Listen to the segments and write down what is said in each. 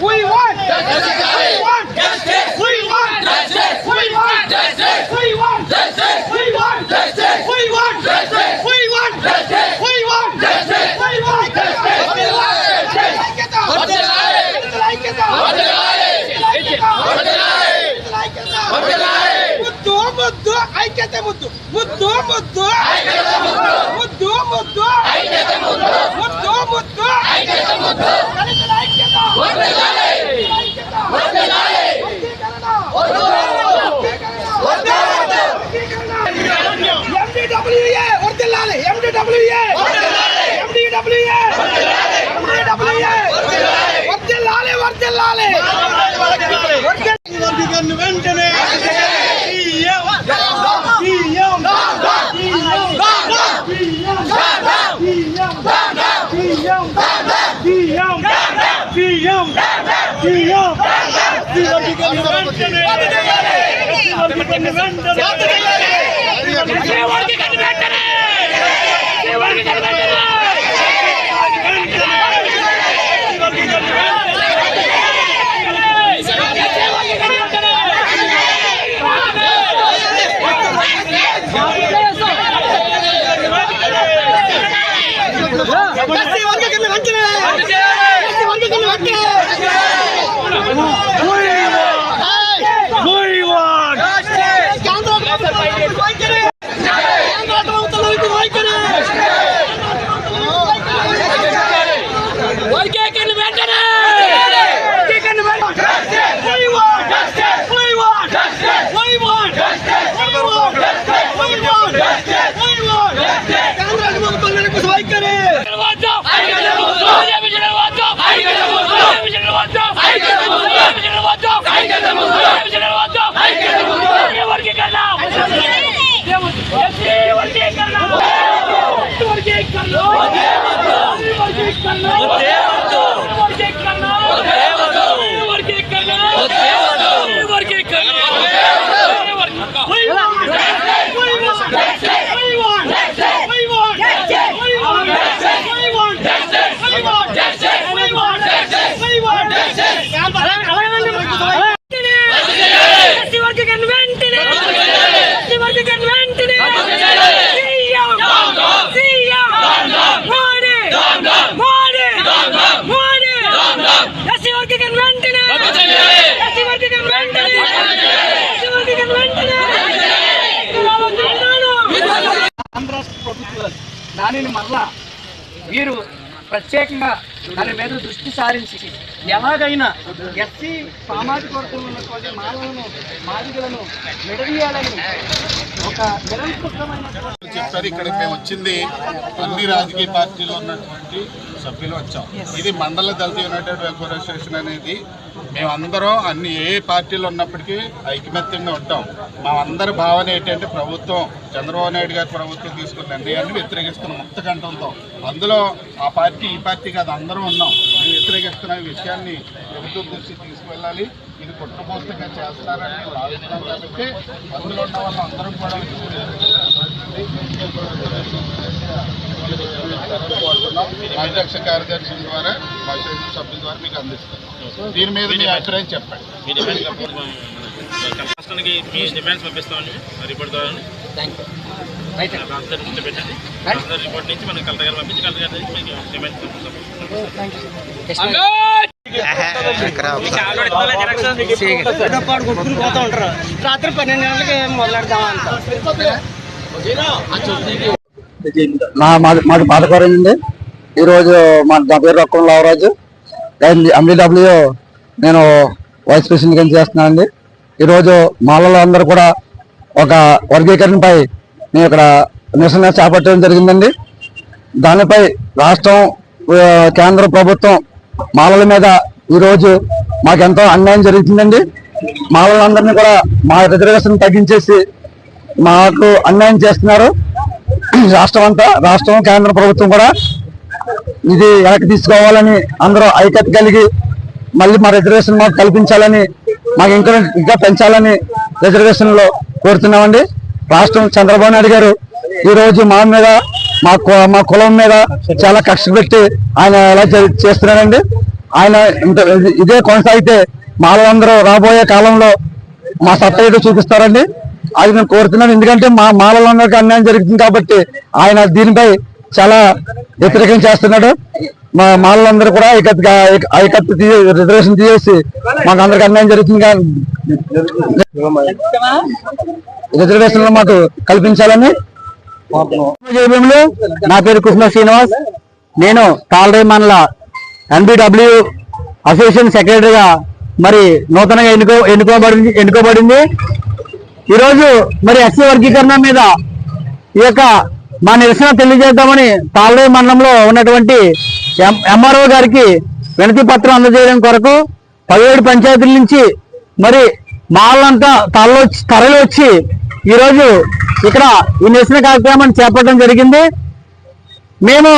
We won! వర్జిల్లాలే వర్జిల్లాలే వర్జిల్లాలే వర్జిల్లాలే వెంటనే వెంటనే What మరలా వీరు ప్రత్యేకంగా దాని మీద దృష్టి సారించి ఎలాగైనా ఎస్సీ సామాజిక వర్గంలో ఉన్నటువంటి మానవులను మాదిగలను విడదీయాలని ఒక నిరంకుశమైన చెప్పారు ఇక్కడ మేము వచ్చింది అన్ని రాజకీయ పార్టీలు ఉన్నటువంటి సభ్యులు వచ్చాం. ఇది మండల దళిత యునైటెడ్ వెల్ఫేర్ అసోసియేషన్ అనేది మేమందరం అన్ని ఏ పార్టీలు ఉన్నప్పటికీ ఐకమత్యంగా ఉంటాం. మా అందరి భావన ఏంటంటే ప్రభుత్వం చంద్రబాబు నాయుడు గారి ప్రభుత్వం తీసుకున్న నిర్ణయాన్ని వ్యతిరేకిస్తున్న ముక్త కంఠంతో. అందులో ఆ పార్టీ ఈ పార్టీ కాదు అందరం ఉన్నాం. మేము వ్యతిరేకిస్తున్న ఈ విషయాన్ని ప్రభుత్వం దృష్టి తీసుకువెళ్ళాలి. ఇది కుట్రపూర్తిగా చేస్తారని భావిస్తున్నాం కాబట్టి అందులో ఉన్న వాళ్ళు అందరం కూడా మా అధ్యక్ష కార్యదర్శి ద్వారా మా శాసన సభ్యుల ద్వారా మీకు అందిస్తాం. దీని మీద మీ అభిప్రాయం చెప్పండి. మీ డిమాండ్ రాష్ట్రానికి మీ డిమాండ్స్ పంపిస్తామని రిపోర్ట్ ద్వారా పెట్టండి. రిపోర్ట్ నుంచి మనం కలెక్టర్ గారు పంపించి కలెక్టర్ గారి నుంచి మీకు డిమాండ్స్ పంపిస్తాం. పాడు కొట్టుకుని పోతూ ఉంటారు రాత్రి పన్నెండు గంటలకి మొదలెడదామా అంట నా మాది మాది పాతకూరండి అండి. ఈరోజు మా నా పేరు రొక్కం లావరాజు. ఎంబీడబ్ల్యూ నేను వైస్ ప్రెసిడెంట్ కింద చేస్తున్నానండి. ఈరోజు మాలలో అందరూ కూడా ఒక వర్గీకరణపై మేము ఇక్కడ నిరసన చేపట్టడం జరిగిందండి. దానిపై రాష్ట్రం కేంద్ర ప్రభుత్వం మాలల మీద ఈరోజు మాకెంతో అన్యాయం జరుగుతుందండి. మాలలందరినీ కూడా మా రిజర్వేషన్ తగ్గించేసి మాకు అన్యాయం చేస్తున్నారు. రాష్ట్రం అంతా రాష్ట్రం కేంద్ర ప్రభుత్వం కూడా ఇది వెనక్కి తీసుకోవాలని అందరూ ఐక్యత కలిగి మళ్ళీ మా రిజర్వేషన్ మాకు కల్పించాలని మాకు ఇంకా ఇంకా పెంచాలని రిజర్వేషన్లో కోరుతున్నామండి. రాష్ట్రం చంద్రబాబు నాయుడు గారు ఈరోజు మా మీద మా కు- మా కులం మీద చాలా కక్ష పెట్టి ఆయన ఎలా చే- చేస్తున్నారండి ఆయన ఇంత ఇదే కొనసాగితే మాలందరూ రాబోయే కాలంలో మా సత్తా చూపిస్తారండి. అది నేను కోరుతున్నాను ఎందుకంటే మా మాలలందరికీ అన్యాయం జరుగుతుంది కాబట్టి ఆయన దీనిపై చాలా వ్యతిరేకం చేస్తున్నాడు. మా మాలందరూ కూడా ఐకత్ ఐకత్ రిజర్వేషన్ తీసేసి మాకు అందరికి అన్యాయం జరుగుతుంది కానీ రిజర్వేషన్ మాకు కల్పించాలని జయభీములు నా పేరు కృష్ణ శ్రీనివాస్. నేను తాళరే మండల ఎన్బిడబ్ల్యూ అసోసియేషన్ సెక్రటరీగా మరి నూతనంగా ఎన్నుకో ఎన్నుకోబడింది ఎన్నుకోబడింది. ఈరోజు మరి ఎస్సీ వర్గీకరణ మీద ఈ యొక్క మా నిరసన తెలియజేద్దామని తాళరే మండలంలో ఉన్నటువంటి ఎంఆర్ఓ గారికి వినతి పత్రం అందజేయడం కొరకు పదిహేడు పంచాయతీల నుంచి మరి మాలంతా తరలి వచ్చి తరలి వచ్చి ఈరోజు ఇక్కడ ఈ నిరసన కార్యక్రమాన్ని చేపట్టడం జరిగింది. మేము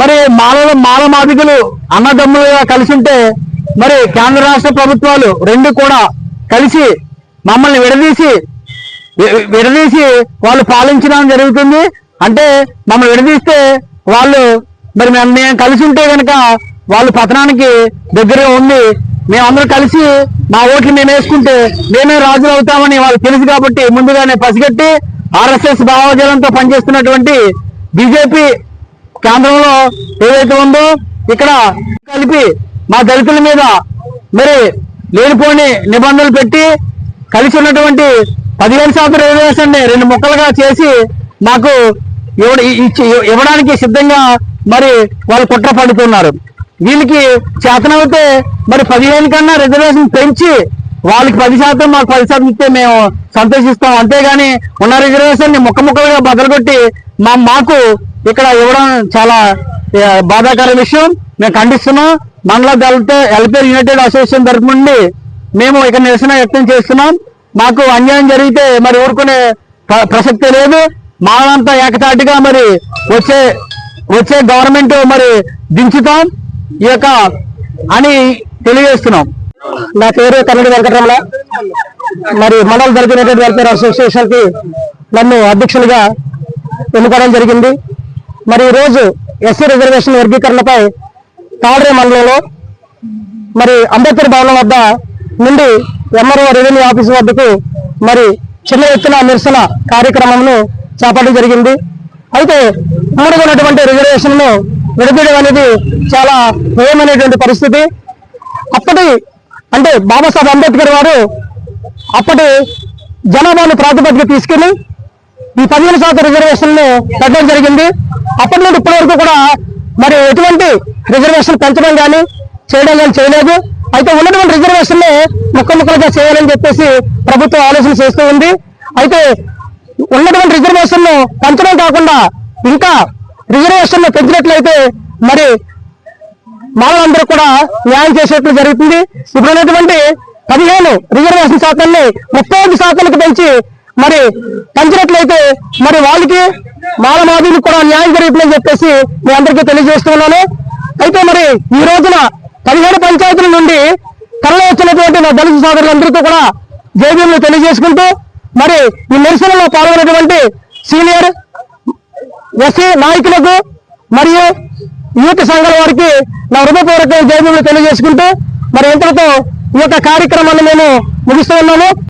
మరి మాలలో మాల మాదికలు అన్నదమ్ములుగా కలిసి ఉంటే మరి కేంద్ర రాష్ట్ర ప్రభుత్వాలు రెండు కూడా కలిసి మమ్మల్ని విడదీసి వి- విడదీసి వాళ్ళు పాలించడం జరుగుతుంది. అంటే మమ్మల్ని విడదీస్తే వాళ్ళు మరి మేము మేము కలిసి ఉంటే కనుక వాళ్ళు పతనానికి దగ్గరగా ఉంది మేమందరం కలిసి మా ఓట్లు మేము వేసుకుంటే మేమే రాజులు అవుతామని వాళ్ళు తెలుసు కాబట్టి ముందుగానే పసిగట్టి ఆర్ఎస్ఎస్ భావజాలంతో పనిచేస్తున్నటువంటి బీజేపీ కేంద్రంలో ఏదైతే ఉందో ఇక్కడ కలిపి మా దళితుల మీద మరి లేనిపోని నిబంధనలు పెట్టి కలిసి ఉన్నటువంటి పదిహేను శాతం రిజర్వేషన్ రెండు ముక్కలుగా చేసి మాకు ఇచ్చి ఇవ్వడానికి సిద్ధంగా మరి వాళ్ళు కుట్ర పడుతున్నారు. వీళ్ళకి చేతనవుతే మరి పదిహేను కన్నా రిజర్వేషన్ పెంచి వాళ్ళకి పది శాతం మాకు పది శాతం ఇస్తే మేము సంతోషిస్తాం. అంతేగాని ఉన్న రిజర్వేషన్ని ముక్క ముక్కలుగా బదలగొట్టి మా మాకు ఇక్కడ ఇవ్వడం చాలా బాధాకర విషయం. మేము ఖండిస్తున్నాం. మండల దళిత ఎల్పీఆర్ యునైటెడ్ అసోసియేషన్ తరఫు నుండి మేము ఇక్కడ నిరసన వ్యక్తం చేస్తున్నాం. మాకు అన్యాయం జరిగితే మరి ఊరుకునే ప్ర- ప్రసక్తి లేదు. మానంతా ఏకతాటిగా మరి వచ్చే వచ్చే గవర్నమెంట్ మరి దించుతాం. ఈ యొక్క అని తెలియజేస్తున్నాం. నా పేరు కన్నడి వెంకటరమణ. మరి మండల దళిత వెల్ఫేర్ అసోసియేషన్కి నన్ను అధ్యక్షులుగా ఎన్నుకోవడం జరిగింది. మరి ఈరోజు రోజు ఎస్సీ రిజర్వేషన్ వర్గీకరణపై తాడరే మండలంలో మరి అంబేద్కర్ భవనం వద్ద నుండి ఎంఆర్ఓ రెవెన్యూ ఆఫీస్ వద్దకు మరి చిన్న ఎత్తున నిరసన కార్యక్రమంను చేపట్టడం జరిగింది. అయితే మూడుగా ఉన్నటువంటి రిజర్వేషన్ను విడదీయడం అనేది చాలా భయమైనటువంటి పరిస్థితి. అప్పటి అంటే బాబాసాహెబ్ అంబేద్కర్ వారు అప్పటి జనాభాను ప్రాతిపదిక తీసుకుని ఈ పదిహేను శాతం రిజర్వేషన్ను పెట్టడం జరిగింది. అప్పటి నుండి ఇప్పటి వరకు కూడా మరి ఎటువంటి రిజర్వేషన్ పెంచడం కానీ చేయడం కానీ చేయలేదు. అయితే ఉన్నటువంటి రిజర్వేషన్ని ముక్క ముక్కలుగా చేయాలని చెప్పేసి ప్రభుత్వం ఆలోచన చేస్తూ ఉంది. అయితే ఉన్నటువంటి రిజర్వేషన్ను పెంచడం కాకుండా ఇంకా రిజర్వేషన్ను పెంచినట్లయితే మరి మానవులందరూ కూడా న్యాయం చేసేట్లు జరుగుతుంది. ఇప్పుడు ఉన్నటువంటి పదిహేను రిజర్వేషన్ శాతాన్ని ముప్పై ఐదు శాతానికి పెంచి మరి పెంచినట్లయితే మరి వాళ్ళకి మాల కూడా న్యాయం జరుగుతుందని చెప్పేసి మీ అందరికీ తెలియజేస్తున్నాను అయితే మరి ఈ రోజున పదిహేడు పంచాయతీల నుండి తరలి వచ్చినటువంటి మా దళిత సోదరులందరితో కూడా జైబీలు తెలియజేసుకుంటూ మరి ఈ నిరసనలో పాల్గొన్నటువంటి సీనియర్ ఎస్సీ నాయకులకు మరియు యూత్ సంఘాల వారికి నా హృదయపూర్వక జైబీలు తెలియజేసుకుంటూ మరి ఇంతటితో ఈ యొక్క కార్యక్రమాన్ని నేను ముగిస్తూ ఉన్నాము.